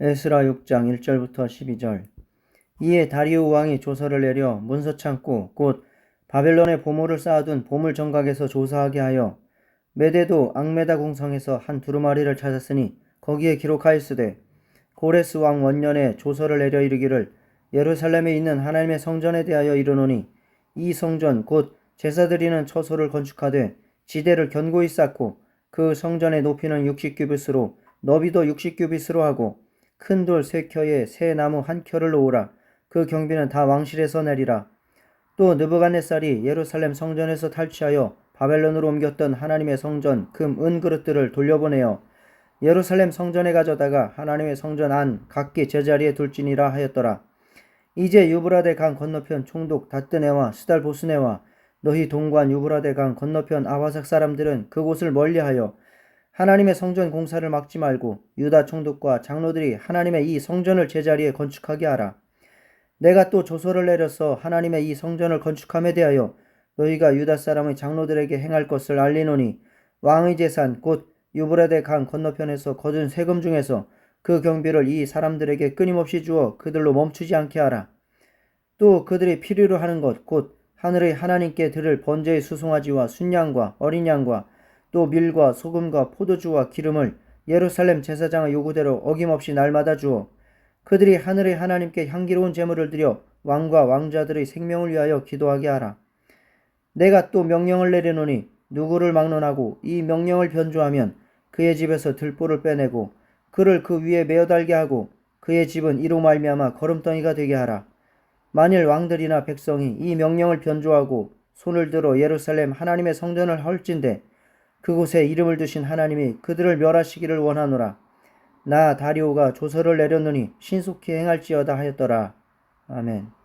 에스라 6장 1절부터 12절. 이에 다리우 왕이 조서를 내려 문서 창고 곧 바벨론의 보물을 쌓아둔 보물 정각에서 조사하게 하여 메대도 앙메다 궁성에서 한 두루마리를 찾았으니 거기에 기록하였으되 고레스 왕 원년에 조서를 내려 이르기를 예루살렘에 있는 하나님의 성전에 대하여 이르노니 이 성전 곧 제사 드리는 처소를 건축하되 지대를 견고히 쌓고 그 성전의 높이는 60규빗으로 너비도 60규빗으로 하고 큰 돌 세 켜에 새 나무 한 켜를 놓으라 그 경비는 다 왕실에서 내리라 또 느부갓네살이 예루살렘 성전에서 탈취하여 바벨론으로 옮겼던 하나님의 성전 금 은 그릇들을 돌려보내어 예루살렘 성전에 가져다가 하나님의 성전 안 각기 제자리에 둘지니라 하였더라. 이제 유브라데 강 건너편 총독 다뜨네와 스달 보스네와 너희 동관 유브라데 강 건너편 아와삭 사람들은 그곳을 멀리하여 하나님의 성전 공사를 막지 말고 유다 총독과 장로들이 하나님의 이 성전을 제자리에 건축하게 하라. 내가 또 조서를 내려서 하나님의 이 성전을 건축함에 대하여 너희가 유다 사람의 장로들에게 행할 것을 알리노니 왕의 재산 곧 유브라데 강 건너편에서 거둔 세금 중에서 그 경비를 이 사람들에게 끊임없이 주어 그들로 멈추지 않게 하라. 또 그들이 필요로 하는 것 곧 하늘의 하나님께 드릴 번제의 수송아지와 순양과 어린 양과 또 밀과 소금과 포도주와 기름을 예루살렘 제사장의 요구대로 어김없이 날마다 주어 그들이 하늘의 하나님께 향기로운 제물을 드려 왕과 왕자들의 생명을 위하여 기도하게 하라. 내가 또 명령을 내리노니 누구를 막론하고 이 명령을 변조하면 그의 집에서 들보를 빼내고 그를 그 위에 메어 달게 하고 그의 집은 이로 말미암아 거름덩이가 되게 하라. 만일 왕들이나 백성이 이 명령을 변조하고 손을 들어 예루살렘 하나님의 성전을 헐진대 그곳에 이름을 두신 하나님이 그들을 멸하시기를 원하노라. 나 다리오가 조서를 내렸노니 신속히 행할지어다 하였더라. 아멘.